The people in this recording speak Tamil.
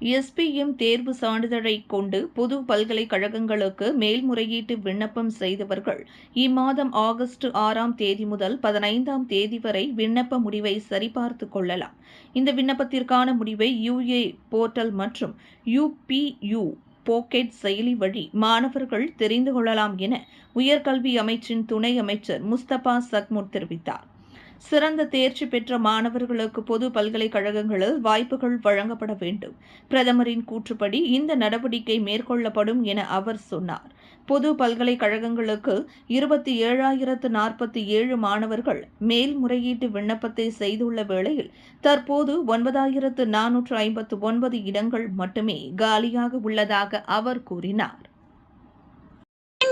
எஸ்பிஎம் தேர்வு சான்றிதழை கொண்டு பொது பல்கலைக்கழகங்களுக்கு மேல்முறையீட்டு விண்ணப்பம் செய்தவர்கள் இம்மாதம் ஆகஸ்ட் ஆறாம் தேதி முதல் பதினைந்தாம் தேதி வரை விண்ணப்ப முடிவை சரிபார்த்துக் கொள்ளலாம். இந்த விண்ணப்பத்திற்கான முடிவை யுஏ போர்ட்டல் மற்றும் யுபியு போக்கெட் செயலி வழி மாணவர்கள் தெரிந்து கொள்ளலாம் என உயர்கல்வி அமைச்சின் துணை அமைச்சர் முஸ்தபா சக்முர் தெரிவித்தார். சிறந்த தேர்ச்சி பெற்ற மாணவர்களுக்கு பொது பல்கலைக்கழகங்களில் வாய்ப்புகள் வழங்கப்பட வேண்டும். பிரதமரின் கூற்றுப்படி இந்த நடவடிக்கை மேற்கொள்ளப்படும் என அவர் சொன்னார். பொது பல்கலைக்கழகங்களுக்கு இருபத்தி ஏழாயிரத்து நாற்பத்தி ஏழு மாணவர்கள் மேல்முறையீட்டு விண்ணப்பத்தை செய்துள்ள வேளையில் தற்போது ஒன்பதாயிரத்து நானூற்று ஐம்பத்து ஒன்பது இடங்கள் மட்டுமே காலியாக உள்ளதாக அவர் கூறினார்.